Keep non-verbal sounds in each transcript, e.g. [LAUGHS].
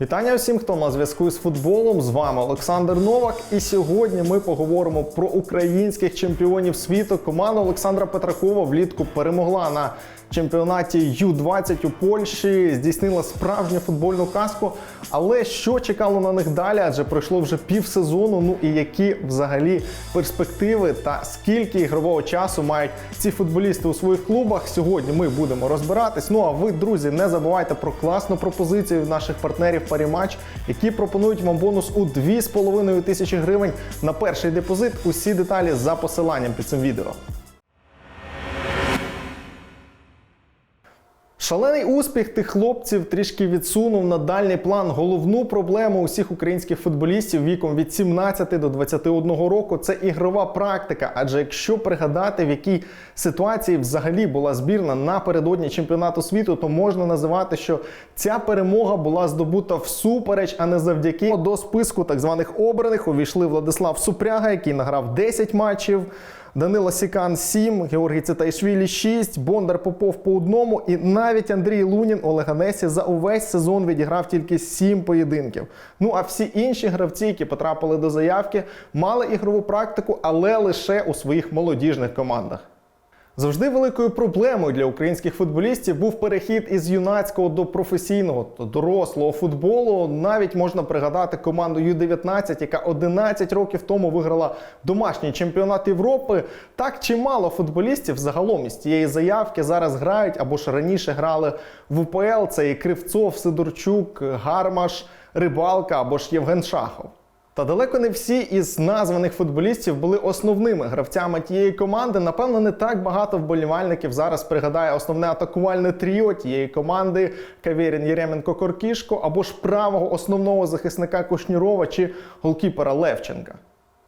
Вітання всім, хто на зв'язку з футболом. З вами Олександр Новак. І сьогодні ми поговоримо про українських чемпіонів світу. Команда Олександра Петракова влітку перемогла на чемпіонаті Ю-20 у Польщі, здійснила справжню футбольну казку. Але що чекало на них далі? Адже пройшло вже півсезону. Ну і які взагалі перспективи та скільки ігрового часу мають ці футболісти у своїх клубах? Сьогодні ми будемо розбиратись. Ну а ви, друзі, не забувайте про класну пропозицію наших партнерів Парімач, які пропонують вам бонус у 2,5 тисячі гривень на перший депозит. Усі деталі за посиланням під цим відео. Шалений успіх тих хлопців трішки відсунув на дальній план головну проблему усіх українських футболістів віком від 17 до 21 року. Це ігрова практика. Адже якщо пригадати, в якій ситуації взагалі була збірна напередодні чемпіонату світу, то можна називати, що ця перемога була здобута всупереч, а не завдяки до списку так званих обраних увійшли Владислав Супряга, який награв 10 матчів. Данила Сікан 7, Георгій Цитайшвілі 6, Бондар Попов по одному, і навіть Андрій Лунін Олега Несі за увесь сезон відіграв тільки 7 поєдинків. Ну а всі інші гравці, які потрапили до заявки, мали ігрову практику, але лише у своїх молодіжних командах. Завжди великою проблемою для українських футболістів був перехід із юнацького до професійного до дорослого футболу. Навіть можна пригадати команду Ю-19, яка 11 років тому виграла домашній чемпіонат Європи. Так чимало футболістів загалом із цієї заявки зараз грають або ж раніше грали в УПЛ. Це і Кривцов, Сидорчук, Гармаш, Рибалка або ж Євген Шахов. Та далеко не всі із названих футболістів були основними гравцями тієї команди. Напевно, не так багато вболівальників зараз пригадає основне атакувальне тріо тієї команди Кавєрін Єременко Коркішко або ж правого основного захисника Кушнірова чи голкіпера Левченка.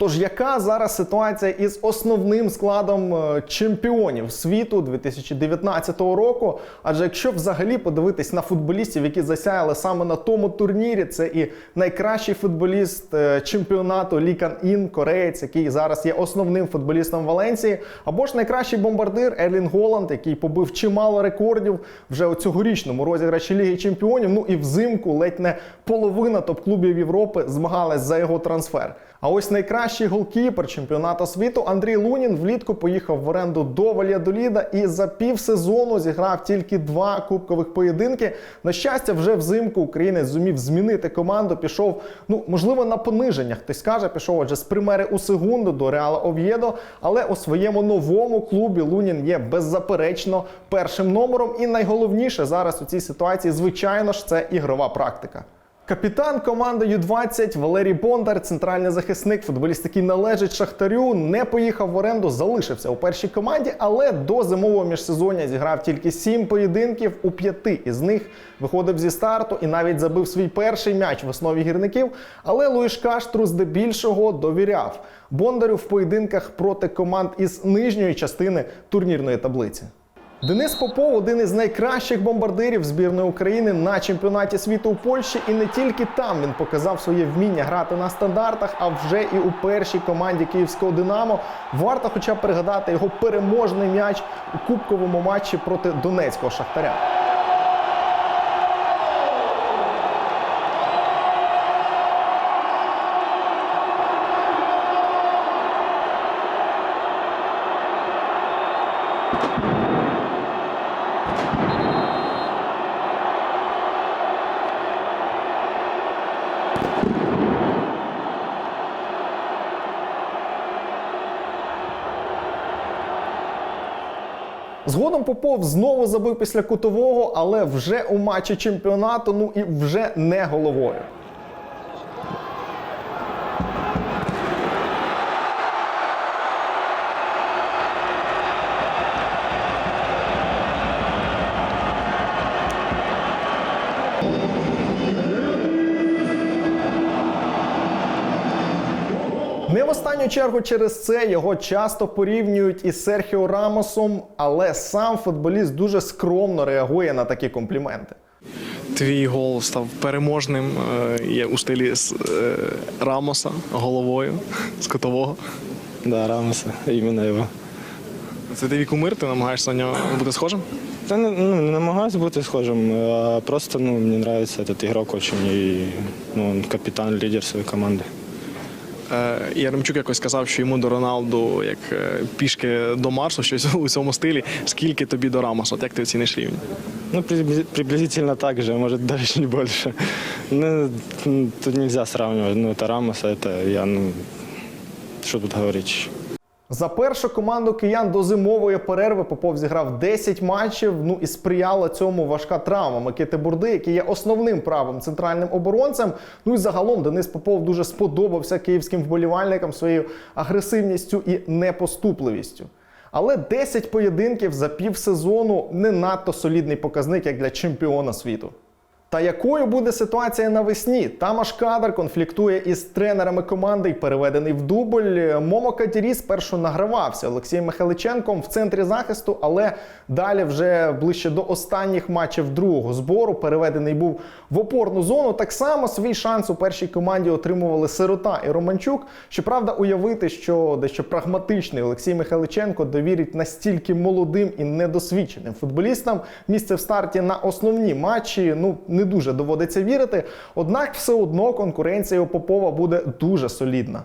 Тож, яка зараз ситуація із основним складом е, чемпіонів світу 2019 року? Адже якщо взагалі подивитись на футболістів, які засяяли саме на тому турнірі, це і найкращий футболіст е, чемпіонату Лікан Ін, кореєць, який зараз є основним футболістом Валенції, або ж найкращий бомбардир Ерлін Голланд, який побив чимало рекордів вже у цьогорічному розіграші Ліги Чемпіонів. Ну і взимку ледь не половина топ-клубів Європи змагалась за його трансфер. А ось найкращий голкіпер чемпіонату світу Андрій Лунін влітку поїхав в оренду до Вальядоліда і за півсезону зіграв тільки два кубкових поєдинки. На щастя, вже взимку українець зумів змінити команду. Пішов, ну можливо, на пониження. Хтось каже, пішов отже з примери у секунду до Реала Ов'єдо. Але у своєму новому клубі Лунін є беззаперечно першим номером. І найголовніше зараз у цій ситуації, звичайно ж, це ігрова практика. Капітан команди Ю-20 Валерій Бондар, центральний захисник, футболіст, який належить Шахтарю, не поїхав в оренду, залишився у першій команді, але до зимового міжсезоння зіграв тільки сім поєдинків. У п'яти із них виходив зі старту і навіть забив свій перший м'яч в основі гірників. Але Луїш Каштру здебільшого довіряв Бондарю в поєдинках проти команд із нижньої частини турнірної таблиці. Денис Попов один із найкращих бомбардирів збірної України на чемпіонаті світу у Польщі, і не тільки там він показав своє вміння грати на стандартах, а вже і у першій команді київського Динамо. Варто, хоча б пригадати його переможний м'яч у кубковому матчі проти донецького шахтаря. Згодом Попов знову забив після кутового, але вже у матчі чемпіонату, ну і вже не головою. Чергу через це його часто порівнюють із Серхіо Рамосом, але сам футболіст дуже скромно реагує на такі компліменти. Твій гол став переможним е, є у стилі з, е, Рамоса головою [LAUGHS] з котового. Да, Рамоса, іменно його. Це твій кумир, ти намагаєшся на нього бути схожим? Та не, ну, не намагаюся бути схожим, а просто ну, мені подобається этот ігрок очень, і ну, він капітан, лідер своєї команди. Е, Яремчук якось сказав, що йому до Роналду як е, пішки до Марсу, щось у цьому стилі. Скільки тобі до Рамоса? От як ти оціниш рівень? Ну, приблизительно так же, може, [LAUGHS] навіть чуть больше. Ну, тут не можна сравнювати. Ну, та Рамос, це я, ну, що тут говорить. За першу команду киян до зимової перерви Попов зіграв 10 матчів. Ну і сприяла цьому важка травма Микити Бурди, який є основним правим центральним оборонцем. Ну і загалом Денис Попов дуже сподобався київським вболівальникам своєю агресивністю і непоступливістю. Але 10 поєдинків за півсезону не надто солідний показник як для чемпіона світу. Та якою буде ситуація навесні? Тамаш Кадр конфліктує із тренерами команди і переведений в дубль. Момо Катірі спершу награвався Олексієм Михайличенком в центрі захисту, але далі вже ближче до останніх матчів другого збору переведений був в опорну зону. Так само свій шанс у першій команді отримували Сирота і Романчук. Щоправда, уявити, що дещо прагматичний Олексій Михайличенко довірить настільки молодим і недосвідченим футболістам місце в старті на основні матчі. Ну не дуже доводиться вірити. Однак, все одно конкуренція у Попова буде дуже солідна.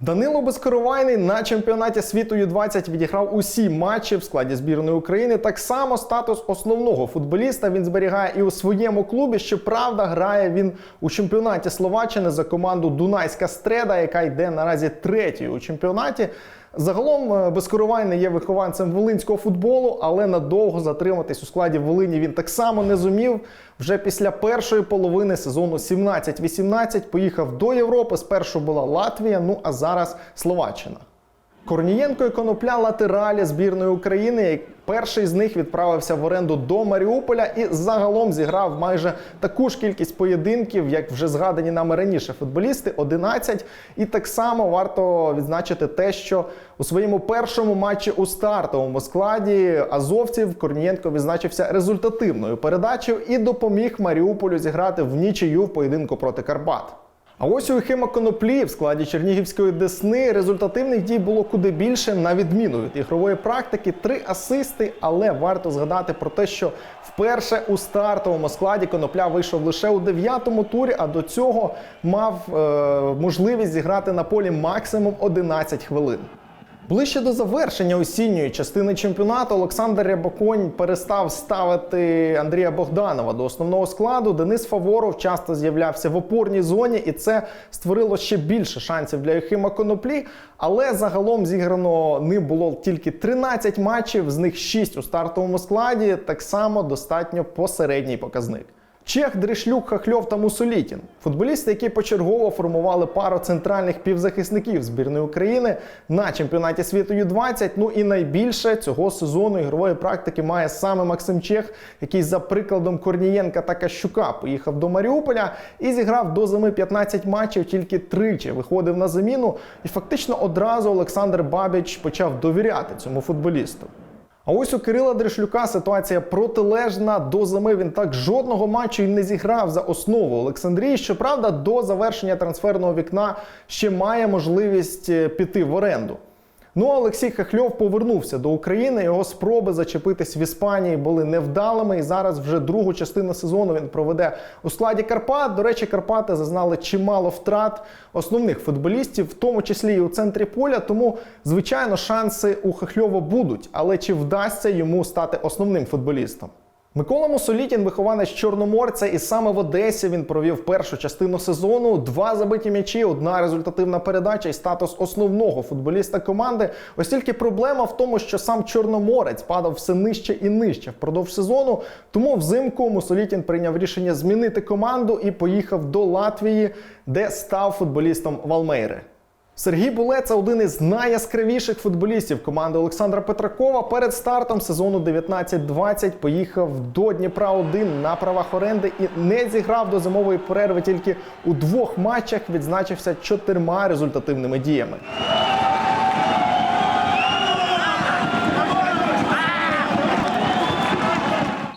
Данило Безкоровайний на чемпіонаті світу Ю-20 відіграв усі матчі в складі збірної України. Так само статус основного футболіста він зберігає і у своєму клубі. Щоправда, грає він у чемпіонаті Словаччини за команду Дунайська Стреда, яка йде наразі третьою у чемпіонаті. Загалом е, Безкоровайний є вихованцем волинського футболу, але надовго затриматись у складі Волині він так само не зумів. Вже після першої половини сезону 17-18 поїхав до Європи. Спершу була Латвія, ну а зараз Словаччина. Корнієнко і Конопля латералі збірної України. Перший з них відправився в оренду до Маріуполя і загалом зіграв майже таку ж кількість поєдинків, як вже згадані нами раніше футболісти 11. І так само варто відзначити те, що у своєму першому матчі у стартовому складі азовців Корнієнко відзначився результативною передачею і допоміг Маріуполю зіграти в нічию в поєдинку проти Карпат. А ось у хима Коноплі в складі Чернігівської Десни результативних дій було куди більше, на відміну від ігрової практики, три асисти. Але варто згадати про те, що вперше у стартовому складі Конопля вийшов лише у дев'ятому турі, а до цього мав е, можливість зіграти на полі максимум 11 хвилин. Ближче до завершення осінньої частини чемпіонату Олександр Рябоконь перестав ставити Андрія Богданова до основного складу. Денис Фаворов часто з'являвся в опорній зоні, і це створило ще більше шансів для Єхима Коноплі. Але загалом зіграно ним було тільки 13 матчів, з них 6 у стартовому складі. Так само достатньо посередній показник. Чех, Дришлюк, Хахльов та Мусолітін футболісти, які почергово формували пару центральних півзахисників збірної України на чемпіонаті світу Ю-20. Ну і найбільше цього сезону ігрової практики має саме Максим Чех, який за прикладом Корнієнка та Кащука поїхав до Маріуполя і зіграв до зими 15 матчів, тільки тричі виходив на заміну. І фактично одразу Олександр Бабіч почав довіряти цьому футболісту. А ось у Кирила Дришлюка ситуація протилежна. До зими він так жодного матчу і не зіграв за основу Олександрії. Щоправда, до завершення трансферного вікна ще має можливість е, піти в оренду. Ну а Олексій Хахльов повернувся до України. Його спроби зачепитись в Іспанії були невдалими. І зараз вже другу частину сезону він проведе у складі Карпат. До речі, Карпати зазнали чимало втрат основних футболістів, в тому числі і у центрі поля. Тому, звичайно, шанси у Хахльова будуть. Але чи вдасться йому стати основним футболістом? Микола Мусолітін, вихованець Чорноморця, і саме в Одесі він провів першу частину сезону. Два забиті м'ячі, одна результативна передача і статус основного футболіста команди. Ось тільки проблема в тому, що сам Чорноморець падав все нижче і нижче впродовж сезону. Тому взимку Мусолітін прийняв рішення змінити команду і поїхав до Латвії, де став футболістом Валмейри. Сергій Булеца один із найяскравіших футболістів команди Олександра Петракова. Перед стартом сезону 19-20 поїхав до Дніпра 1 на правах оренди і не зіграв до зимової перерви. Тільки у двох матчах відзначився чотирма результативними діями.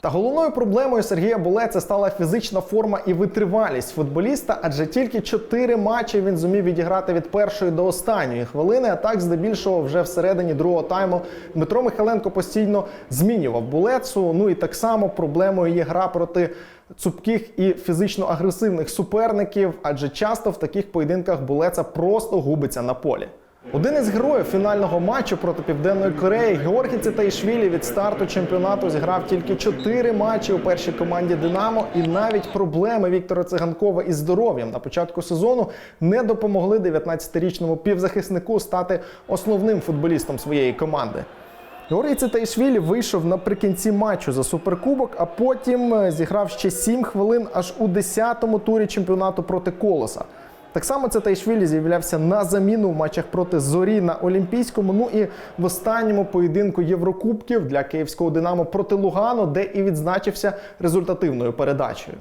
Та головною проблемою Сергія Булеца стала фізична форма і витривалість футболіста, адже тільки чотири матчі він зумів відіграти від першої до останньої хвилини. А так, здебільшого, вже всередині другого тайму Дмитро Михайленко постійно змінював Булецу. Ну і так само проблемою є гра проти цупких і фізично агресивних суперників, адже часто в таких поєдинках Булеца просто губиться на полі. Один із героїв фінального матчу проти Південної Кореї Георгій Цитаїшвілі від старту чемпіонату зіграв тільки 4 матчі у першій команді Динамо, і навіть проблеми Віктора Циганкова із здоров'ям на початку сезону не допомогли 19-річному півзахиснику стати основним футболістом своєї команди. Георгій Цитаїшвілі вийшов наприкінці матчу за суперкубок, а потім е, зіграв ще 7 хвилин аж у 10-му турі чемпіонату проти Колоса. Так само Цитаїшвілі з'являвся на заміну в матчах проти Зорі на Олімпійському. Ну і в останньому поєдинку Єврокубків для київського Динамо проти Лугану, де і відзначився результативною передачею.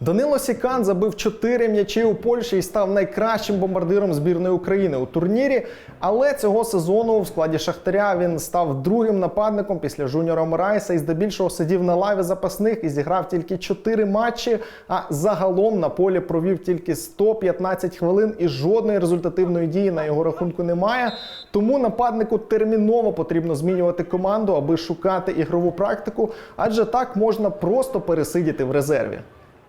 Данило Сікан забив 4 м'ячі у Польщі і став найкращим бомбардиром збірної України у турнірі. Але цього сезону в складі Шахтаря він став другим нападником після Жуніора Морайса і здебільшого сидів на лаві запасних і зіграв тільки 4 матчі. А загалом на полі провів тільки 115 хвилин і жодної результативної дії на його рахунку немає. Тому нападнику терміново потрібно змінювати команду, аби шукати ігрову практику, адже так можна просто пересидіти в резерві.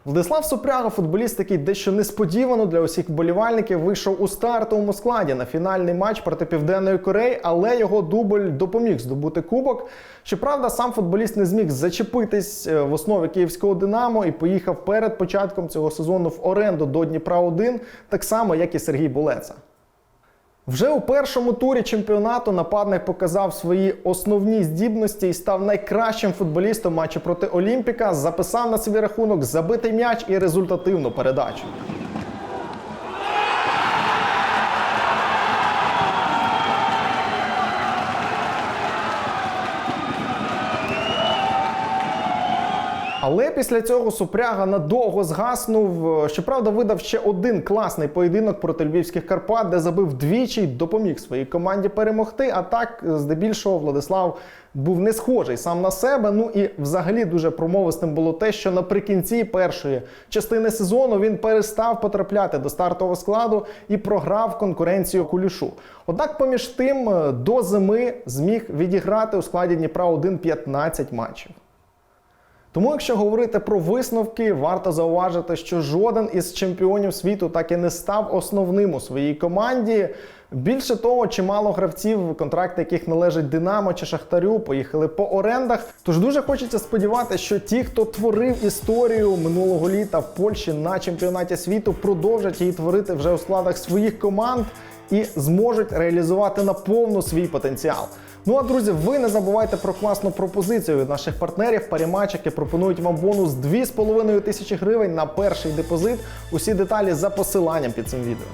Владислав Супряга, футболіст, який дещо несподівано для усіх вболівальників вийшов у стартовому складі на фінальний матч проти Південної Кореї, але його дубль допоміг здобути кубок. Щоправда, сам футболіст не зміг зачепитись е, в основі київського Динамо і поїхав перед початком цього сезону в оренду до Дніпра 1 так само, як і Сергій Булеца. Вже у першому турі чемпіонату нападник показав свої основні здібності і став найкращим футболістом матчу проти Олімпіка. Записав на свій рахунок забитий м'яч і результативну передачу. Але після цього Супряга надовго згаснув. Щоправда, видав ще один класний поєдинок проти львівських Карпат, де забив двічі й допоміг своїй команді перемогти. А так, здебільшого, Владислав був не схожий сам на себе. Ну і взагалі дуже промовистим було те, що наприкінці першої частини сезону він перестав потрапляти до стартового складу і програв конкуренцію Кулішу. Однак, поміж тим, до зими зміг відіграти у складі Дніпра 1 15 матчів. Тому, якщо говорити про висновки, варто зауважити, що жоден із чемпіонів світу так і не став основним у своїй команді. Більше того, чимало гравців, контракти яких належать Динамо чи Шахтарю, поїхали по орендах. Тож дуже хочеться сподіватися, що ті, хто творив історію минулого літа в Польщі на чемпіонаті світу, продовжать її творити вже у складах своїх команд і зможуть реалізувати наповну свій потенціал. Ну а друзі, ви не забувайте про класну пропозицію наших партнерів. Парімач, які пропонують вам бонус 2,5 тисячі гривень на перший депозит. Усі деталі за посиланням під цим відео.